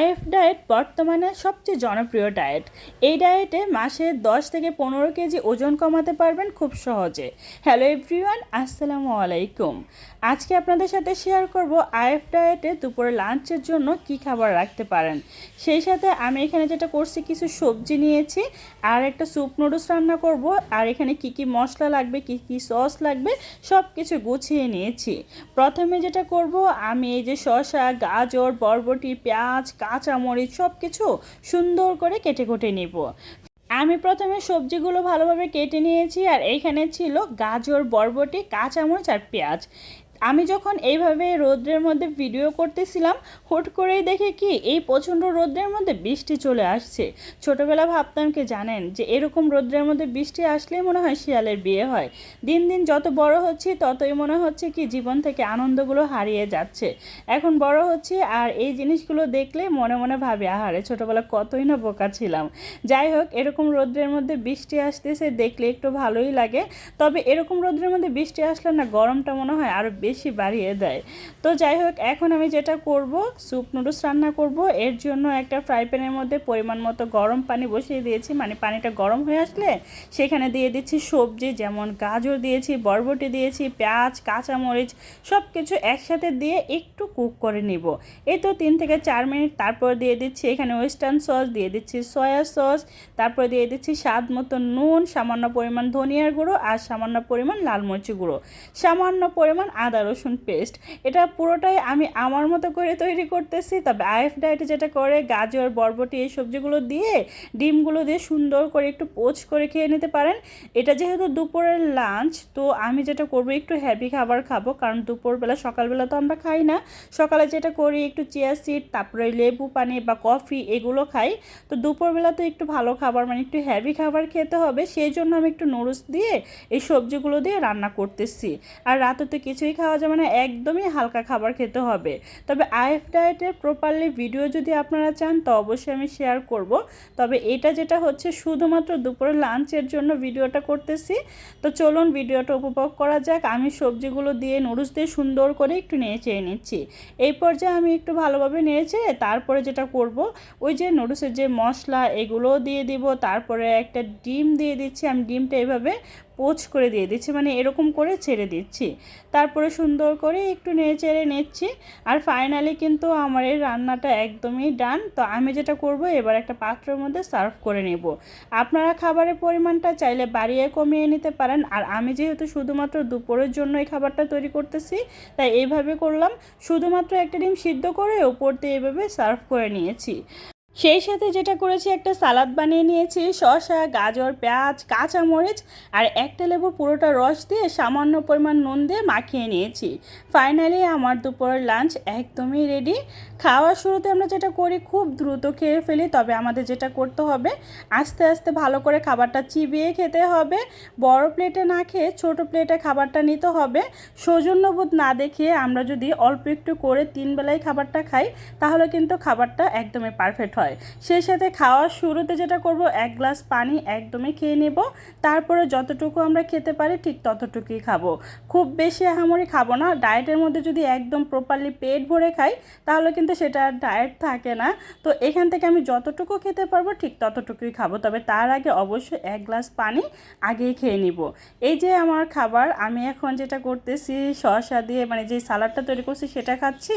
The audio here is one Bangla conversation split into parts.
আইএফ ডায়েট বর্তমানে সবচেয়ে জনপ্রিয় ডায়েট। এই ডায়েটে মাসে দশ থেকে পনেরো কেজি ওজন কমাতে পারবেন খুব সহজে। হ্যালো এভরিওয়ান, আসসালামু আলাইকুম। আজকে আপনাদের সাথে শেয়ার করব আইএফ ডায়েটে দুপুরে লাঞ্চের জন্য কি খাবার রাখতে পারেন। সেই সাথে আমি এখানে যেটা করছি, কিছু সবজি নিয়েছি, আর একটা স্যুপ নুডলস রান্না করব, আর এখানে কি কি মশলা লাগবে, কি কি সস লাগবে সব কিছু গুছিয়ে নিয়েছি। প্রথমে যেটা করব, আমি এই যে শসা, গাজর, বরবটি, পেঁয়াজ কাঁচামরিচ সব কিছু সুন্দর করে কেটে কুটে নেব। আমি প্রথমে সবজিগুলো ভালোভাবে কেটে নিয়েছি আর এইখানে ছিল গাজর, বরবটি, কাঁচামরিচ আর পেঁয়াজ। আমি যখন এইভাবে রোদ্রের মধ্যে ভিডিও করতেছিলাম, হুট করেই দেখে কি এই প্রচণ্ড রোদ্রের মধ্যে বৃষ্টি চলে আসছে। ছোটোবেলা ভাবতাম কি জানেন, যে এরকম রোদ্রের মধ্যে বৃষ্টি আসলেই মনে হয় শিয়ালের বিয়ে হয়। দিন দিন যত বড় হচ্ছি, ততই মনে হচ্ছে কি জীবন থেকে আনন্দগুলো হারিয়ে যাচ্ছে। এখন বড় হচ্ছে আর এই জিনিসগুলো দেখলে মনে মনে ভাবি, আহারে, ছোটোবেলা কতই না বোকা ছিলাম। যাই হোক, এরকম রোদ্রের মধ্যে বৃষ্টি আসতেছে, দেখলে একটু ভালোই লাগে। তবে এরকম রোদ্রের মধ্যে বৃষ্টি আসলে না, গরমটা মনে হয় আরও বেশি বাড়িয়ে দেয়। তো যাই হোক, এখন আমি যেটা করব স্যুপ নুডলস রান্না করব। এর জন্য একটা ফ্রাই প্যানের মধ্যে পরিমাণ মতো গরম পানি বসিয়ে দিয়েছি। মানে পানিটা গরম হয়ে আসলে সেখানে দিয়ে দিচ্ছি সবজি, যেমন গাজর দিয়েছি, বরবটি দিয়েছি, পেঁয়াজ, কাঁচামরিচ সব কিছু একসাথে দিয়ে একটু কুক করে নিব। এই তো তিন থেকে চার মিনিট, তারপর দিয়ে দিচ্ছি এখানে ওয়েস্টার্ন সস দিয়ে দিচ্ছি সয়া সস তারপর দিয়ে দিচ্ছি স্বাদ মতো নুন, সামান্য পরিমাণ ধনিয়ার গুঁড়ো আর সামান্য পরিমাণ লাল মরিচি গুঁড়ো। সামান্য পরিমাণ আদা রসুন পেস্ট এটা পুরোটাই আমি আমার মতো করে তৈরি করতেছি। তবে আইএফ ডায়েটে যেটা করে, গাজর, বরবটি এই সবজিগুলো দিয়ে ডিমগুলো দিয়ে সুন্দর করে একটু পোচ করে খেয়ে নিতে পারেন। এটা যেহেতু দুপুরের লাঞ্চ তো আমি যেটা করব, একটু হ্যাভি খাবার খাব। কারণ দুপুরবেলা, সকালবেলা তো আমরা খাই না। সকালে যেটা করি, একটু চিয়া সিড তারপরে লেবু পানি বা কফি এগুলো খাই। তো দুপুরবেলা তো একটু ভালো খাবার মানে একটু হ্যাভি খাবার খেতে হবে। সেই জন্য আমি একটু নুডলস দিয়ে এই সবজিগুলো দিয়ে রান্না করতেছি। আর রাতে তো কিছুই খাওয়া যাবে না, একদমই হালকা খাবার খেতে হবে। তবে আইএফ ডায়েটের প্রপারলি ভিডিও যদি আপনারা চান, তো অবশ্যই আমি শেয়ার করব। তবে এটা যেটা হচ্ছে, শুধুমাত্র দুপুরে লাঞ্চের জন্য ভিডিওটা করতেছি। তো চলুন ভিডিওটা উপভোগ করা যাক। আমি সবজিগুলো দিয়ে নুডলস দিয়ে সুন্দর করে একটু নেড়ে নিচ্ছি। এই পর্যায়ে আমি একটু ভালোভাবে নেড়েছে তারপরে যেটা করব, ওই যে নুডলসের যে মশলা, এগুলোও দিয়ে দিব। তারপরে একটা ডিম দিয়ে দিচ্ছি। আমি ডিমটা এভাবে পোচ করে দিয়ে দিচ্ছি মানে এরকম করে ছেড়ে দিচ্ছি। তারপরে সুন্দর করে একটু নেড়ে চেড়ে নিচ্ছি আর ফাইনালি কিন্তু আমার এই রান্নাটা একদমই ডান তো আমি যেটা করব, এবার একটা পাত্রের মধ্যে সার্ভ করে নেব। আপনারা খাবারের পরিমাণটা চাইলে বাড়িয়ে কমিয়ে নিতে পারেন। আর আমি যেহেতু শুধুমাত্র দুপুরের জন্য এই খাবারটা তৈরি করতেছি, তাই এইভাবে করলাম। শুধুমাত্র একটা ডিম সিদ্ধ করে ওপর দিয়ে এভাবে সার্ভ করে নিয়েছি। সেই সাথে যেটা করেছি, একটা সালাদ বানিয়ে নিয়েছি, শসা, গাজর, পেঁয়াজ, কাঁচামরিচ আর একটা লেবু পুরোটা রস দিয়ে সামান্য পরিমাণ নুন দিয়ে মাখিয়ে নিয়েছি। ফাইনালি আমার দুপুরের লাঞ্চ একদমই রেডি খাওয়ার শুরুতে আমরা যেটা করি, খুব দ্রুত খেয়ে ফেলি, তবে আমাদের যেটা করতে হবে, আস্তে আস্তে ভালো করে খাবারটা চিবিয়ে খেতে হবে। বড় প্লেটে না খেয়ে ছোট প্লেটে খাবারটা নিতে হবে। সৌজন্যবোধ না দেখিয়ে আমরা যদি অল্প একটু করে তিন বেলায় খাবারটা খাই, তাহলে কিন্তু খাবারটা একদমই পারফেক্ট হয়। সেই সাথে খাওয়ার শুরুতে যেটা করব, এক গ্লাস পানি একদমই খেয়ে নেব। তারপরে যতটুকু আমরা খেতে পারি ঠিক ততটুকুই খাব। খুব বেশি আহামরি খাব না। ডায়েটের মধ্যে যদি একদম প্রপারলি পেট ভরে খাই, তাহলে কিন্তু সেটা ডায়েট থাকে না। তো এখান থেকে আমি যতটুকু খেতে পারব ঠিক ততটুকুই খাব। তবে তার আগে অবশ্যই এক গ্লাস পানি আগেই খেয়ে নিব। এই যে আমার খাবার, আমি এখন যেটা করতেছি, শসা দিয়ে মানে যে সালাডটা তৈরি করছি সেটা খাচ্ছি।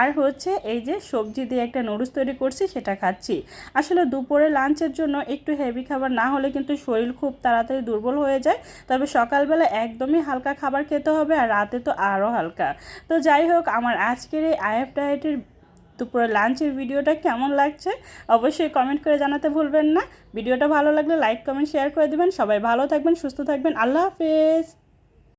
আর হচ্ছে এই যে সবজি দিয়ে একটা নুডলস তৈরি করছি, সেটা খাচ্ছি আসলে দুপুরে লাঞ্চের জন্য একটু হেভি খাবার না হলে কিন্তু শরীর খুব তাড়াতাড়ি দুর্বল হয়ে যায়। তবে সকালবেলা একদমই হালকা খাবার খেতে হবে আর রাতে তো আরও হালকা। তো যাই হোক, আমার আজকের এই আইএফ ডায়েটের দুপুরে লাঞ্চের ভিডিওটা কেমন লাগছে অবশ্যই কমেন্ট করে জানাতে ভুলবেন না। ভিডিওটা ভালো লাগলে লাইক কমেন্ট শেয়ার করে দেবেন। সবাই ভালো থাকবেন, সুস্থ থাকবেন। আল্লাহ হাফেজ।